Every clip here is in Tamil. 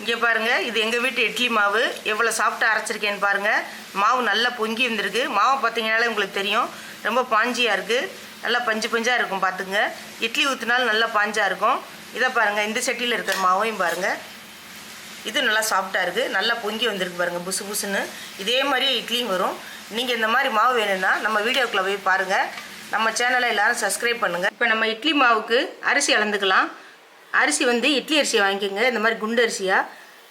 இங்கே பாருங்கள் இது எங்கள் வீட்டு இட்லி மாவு. எவ்வளோ சாஃப்டாக அரைச்சிருக்கேன்னு பாருங்கள் மாவு நல்லா பொங்கி வந்திருக்கு மாவு பார்த்தீங்கனாலே உங்களுக்கு தெரியும். ரொம்ப பாஞ்சியாக இருக்குது நல்லா பஞ்சு பஞ்சாக இருக்கும் பார்த்துங்க. இட்லி ஊற்றினாலும் நல்லா பாஞ்சாக இருக்கும். இதை பாருங்கள் இந்த சட்டியில் இருக்கிற மாவையும் பாருங்கள் இது நல்லா சாஃப்டாக இருக்குது நல்லா பொங்கி வந்திருக்கு பாருங்கள் புசு புசுன்னு. இதே மாதிரியே இட்லியும் வரும். நீங்கள் இந்த மாதிரி மாவு வேணும்னா நம்ம வீடியோக்குள்ளே போய் பாருங்கள் நம்ம சேனலை எல்லோரும் சப்ஸ்கிரைப் பண்ணுங்கள் இப்போ நம்ம இட்லி மாவுக்கு அரிசி அளந்துக்கலாம். அரிசி வந்து இட்லி அரிசியை வாங்கிக்கோங்க. இந்த மாதிரி குண்டு அரிசியாக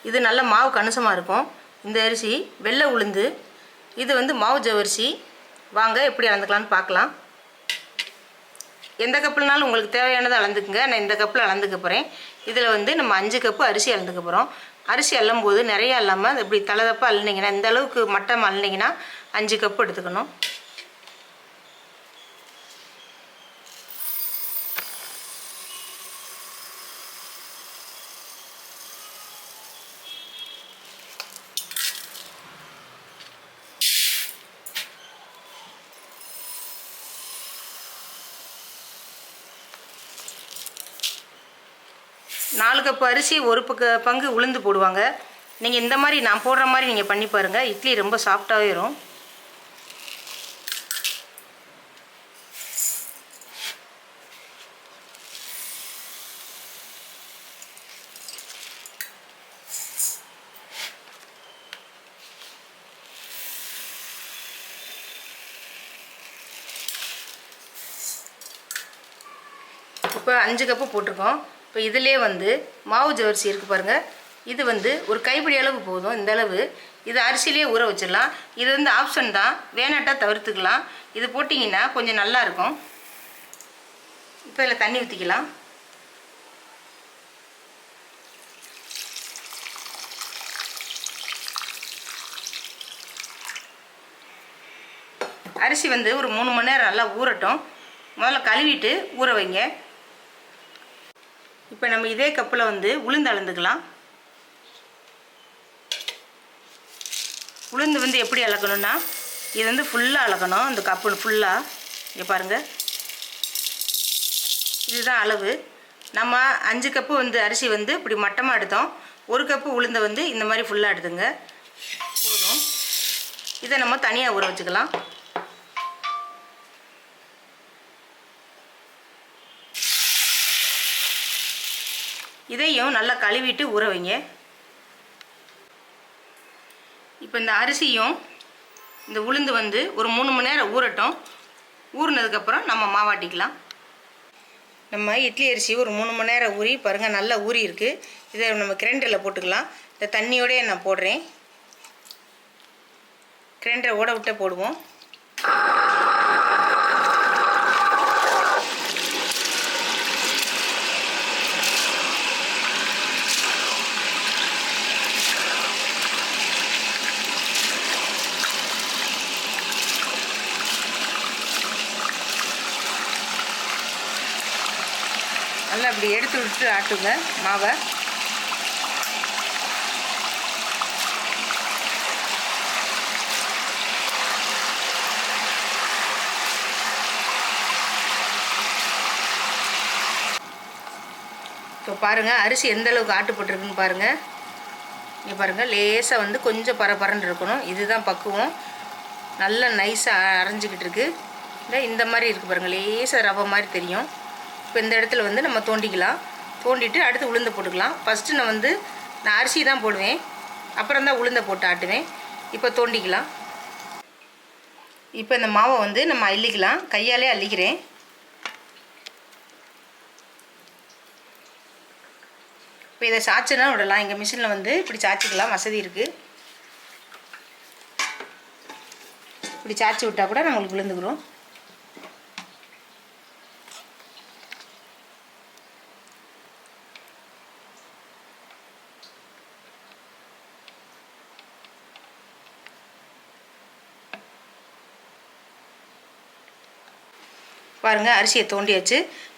இது நல்ல மாவு கணிசமாக இருக்கும். இந்த அரிசி வெள்ளை உளுந்து இது வந்து மாவு ஜவரிசி வாங்க எப்படி அளந்துக்கலாம்னு பார்க்கலாம். எந்த கப்புலனாலும் உங்களுக்கு தேவையானதை அளந்துக்குங்க. நான் இந்த கப்பில் அளந்துக்க போகிறேன் இதில் வந்து நம்ம அஞ்சு கப்பு அரிசி அளந்துக்க போகிறோம் அரிசி அள்ளும் போது நிறையா இல்லாமல் இப்படி தலதப்பாக அள்ளினீங்கன்னா இந்த அளவுக்கு மட்டம் அள்ளினீங்கன்னா அஞ்சு கப்பு எடுத்துக்கணும். நாலு கப்பு அரிசி ஒரு பக்க பங்கு உளுந்து போடுவாங்க. நீங்கள் இந்த மாதிரி நான் போடுற மாதிரி நீங்கள் பண்ணி பாருங்கள் இட்லி ரொம்ப சாஃப்டாகவே வரும். இப்போ அஞ்சு கப்பு போட்டிருக்கோம். இப்போ இதிலே வந்து மாவு ஜவரிசி இருக்குது பாருங்கள் இது வந்து ஒரு கைப்பிடி அளவு போதும் இந்த அளவு. இது அரிசியிலே ஊற வச்சிடலாம். இது வந்து ஆப்ஷன் தான். வேணாட்டா தவிர்த்துக்கலாம். இது போட்டிங்கன்னா கொஞ்சம் நல்லாயிருக்கும் இப்போ இதில் தண்ணி ஊற்றிக்கலாம் அரிசி வந்து ஒரு மூணு மணி நேரம் நல்லா ஊறட்டும். முதல்ல கழுவிட்டு ஊற வைங்க. இப்போ நம்ம இதே கப்பில் வந்து உளுந்து அளந்துக்கலாம். உளுந்து வந்து எப்படி அளக்கணும்னா இது வந்து ஃபுல்லாக அளக்கணும். இந்த கப்பு ஃபுல்லாக இங்கே பாருங்கள் இதுதான் அளவு. நம்ம அஞ்சு கப்பு வந்து அரிசி வந்து இப்படி மட்டமாக எடுத்தோம். ஒரு கப்பு உளுந்தை வந்து இந்த மாதிரி ஃபுல்லாக எடுத்துங்க. போதும். இதை நம்ம தனியாக ஊற வச்சுக்கலாம். இதையும் நல்லா கழுவிட்டு ஊற வைங்க. இப்போ இந்த அரிசியும் இந்த உளுந்து வந்து ஒரு மூணு மணி நேரம் ஊறட்டும். ஊறினதுக்கப்புறம் நம்ம மாவாட்டிக்கலாம் நம்ம இட்லி அரிசி ஒரு மூணு மணி நேரம் ஊறி பாருங்கள் நல்லா ஊறி இருக்குது இதை நம்ம கிரைண்டரில் போட்டுக்கலாம். இந்த தண்ணியோடய நான் போடுறேன். கிரைண்டரை ஓட விட்டே போடுவோம் நல்லா இப்படி ஆட்டுங்க. மாவை. இப்போ பாருங்கள் அரிசி எந்த அளவுக்கு ஆட்டுப்பட்டிருக்குன்னு பாருங்கள் இங்கே பாருங்கள் லேசாக வந்து கொஞ்சம் பரபரன்னு இருக்கணும். இதுதான் பக்குவம். நல்லா நைஸாக அரைஞ்சிக்கிட்டு இருக்கு. இந்த மாதிரி இருக்குது பாருங்கள் லேசாக ரவை மாதிரி தெரியும். இப்போ இந்த இடத்துல வந்து நம்ம தோண்டிக்கலாம். தோண்டிட்டு அடுத்து உளுந்தை போட்டுக்கலாம். ஃபஸ்ட்டு நான் வந்து நான் அரிசி தான் போடுவேன். அப்புறம் தான் உளுந்தை போட்டு ஆட்டுவேன். இப்போ தோண்டிக்கலாம். இப்போ இந்த மாவை வந்து நம்ம அள்ளிக்கலாம். கையாலே அள்ளிக்கிறேன். இப்போ இதை சாய்ச்சினா விடலாம். எங்கள் மிஷினில் வந்து இப்படி சாய்ச்சிக்கலாம் வசதி இருக்குது இப்படி சாய்ச்சி விட்டால் கூட நம்மளுக்கு விழுந்துக்கிறோம் பாருங்கள் அரிசியை தோண்டியாச்சு.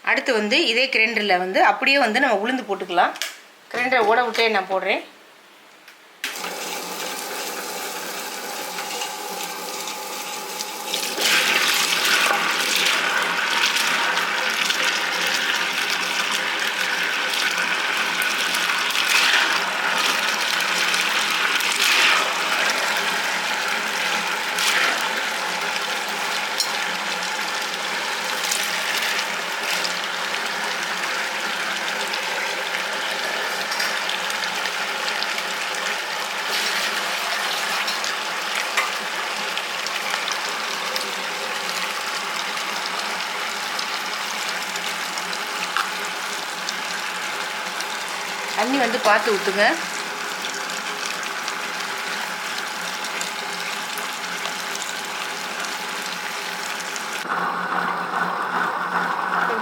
அடுத்து வந்து இதே கிரைண்டரில் வந்து அப்படியே வந்து நம்ம உளுந்து போட்டுக்கலாம். கிரைண்டரை ஓட விட்டே நான் போடுறேன். தண்ணி வந்து பார்த்து ஊற்றுங்க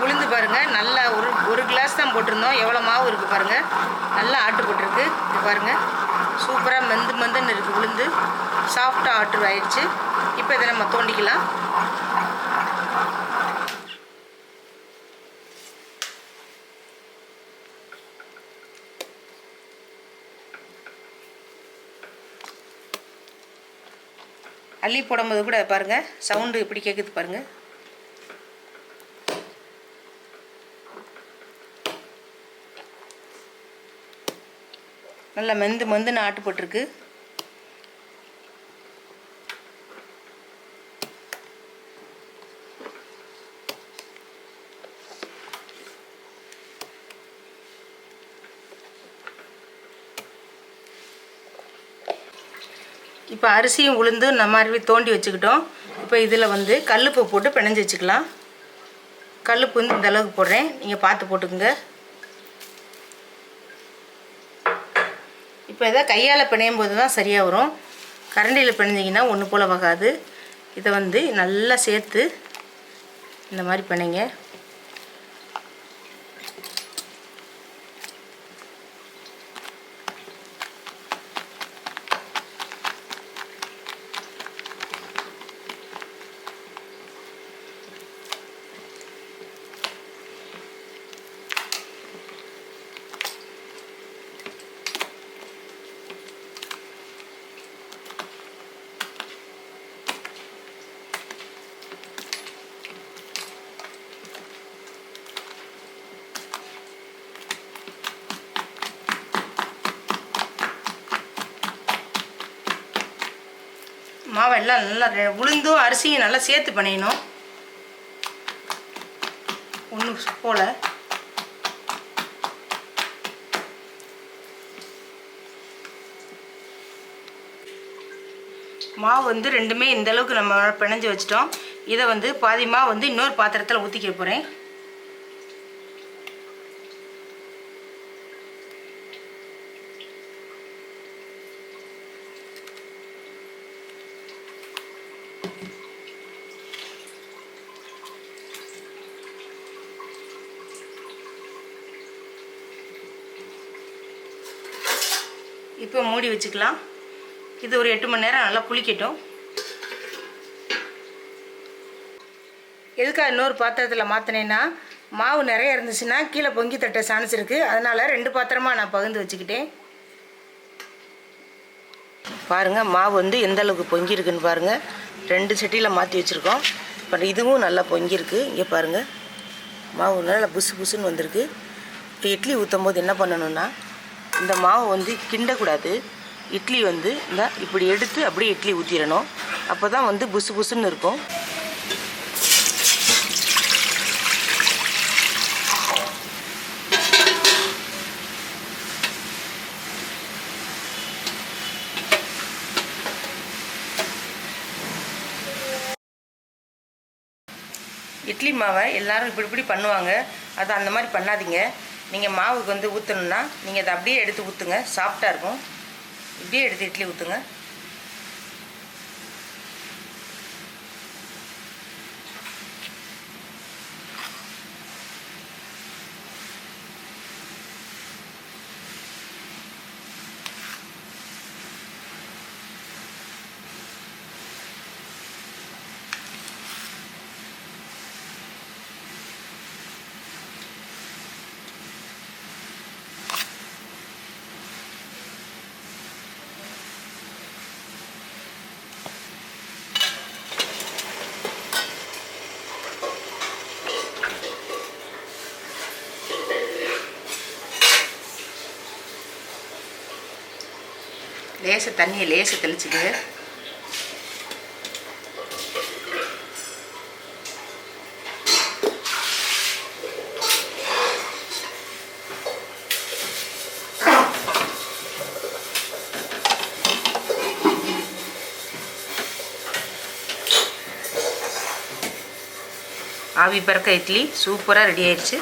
உளுந்து பாருங்கள் நல்லா ஒரு ஒரு கிளாஸ் தான் போட்டிருந்தோம். எவ்வளோ மாவு இருக்குது பாருங்கள் நல்லா ஆட்டு போட்டிருக்கு. இது பாருங்கள் சூப்பராக மெந்து மெந்துன்னு இருக்குது உளுந்து. சாஃப்டாக ஆட்டு ஆயிடுச்சு. இப்போ இதை நம்ம தோண்டிக்கலாம். அள்ளி போடும்போது கூட பாருங்கள் சவுண்டு இப்படி கேட்குது பாருங்கள் நல்லா மெந்து மெந்துன்னு ஆட்டு போட்டிருக்கு. இப்போ அரிசியும் உளுந்து நம்ம மாதிரி தோண்டி வச்சுக்கிட்டோம். இப்போ இதில் வந்து கல்லுப்பு போட்டு பிணைஞ்சு வச்சுக்கலாம். கல்லுப்பு வந்து இந்தளவுக்கு போடுறேன். நீங்கள் பார்த்து போட்டுக்குங்க. இப்போ இதை கையால் பிணையும் போது தான் சரியாக வரும். கரண்டியில் பிணைஞ்சிங்கன்னா ஒன்று போல் வகாது இதை வந்து நல்லா சேர்த்து இந்த மாதிரி பிணைங்க மாவை எல்லாம் நல்லா உளுந்தும் அரிசியும் நல்லா சேர்த்து பண்ணிடணும். ஒன்று போல். மாவு வந்து ரெண்டுமே இந்த அளவுக்கு நம்ம பிணைஞ்சு வச்சிட்டோம். இதை வந்து பாதி மாவு வந்து இன்னொரு பாத்திரத்தில் ஊற்றிக்க போகிறேன் இப்போ மூடி வச்சுக்கலாம். இது ஒரு எட்டு மணி நேரம் நல்லா புளிக்கட்டும் எதுக்காக இன்னொரு பாத்திரத்தில் மாற்றினேன்னா மாவு நிறைய இருந்துச்சுன்னா கீழே பொங்கி தட்ட சாணிச்சிருக்கு அதனால் ரெண்டு பாத்திரமாக நான் பகிர்ந்து வச்சுக்கிட்டேன். பாருங்கள் மாவு வந்து எந்த அளவுக்கு பொங்கியிருக்குன்னு பாருங்கள் ரெண்டு சட்டியில் மாற்றி வச்சுருக்கோம். இப்போ இதுவும் நல்லா பொங்கியிருக்கு இங்கே பாருங்கள் மாவு நல்லா புசு புசுன்னு வந்திருக்கு. இப்போ இட்லி ஊற்றும் போது என்ன பண்ணணுன்னா இந்த மாவு வந்து கிண்டக்கூடாது. இட்லி வந்து இந்த இப்படி எடுத்து அப்படியே இட்லி ஊற்றிடணும் அப்போ தான் வந்து புசு புசுன்னு இருக்கும். இட்லி மாவை எல்லாரும் இப்படி இப்படி பண்ணுவாங்க. அது அந்த மாதிரி பண்ணாதீங்க. நீங்கள் மாவுக்கு வந்து ஊற்றணுன்னா நீங்கள் அதை அப்படியே எடுத்து ஊற்றுங்க சாஃப்டாக இருக்கும். இப்படியே எடுத்து இட்லி ஊற்றுங்க லேச தண்ணியை லேச தெளிச்சுட்டு ஆவி பறக்க இட்லி சூப்பராக ரெடி ஆயிடுச்சு.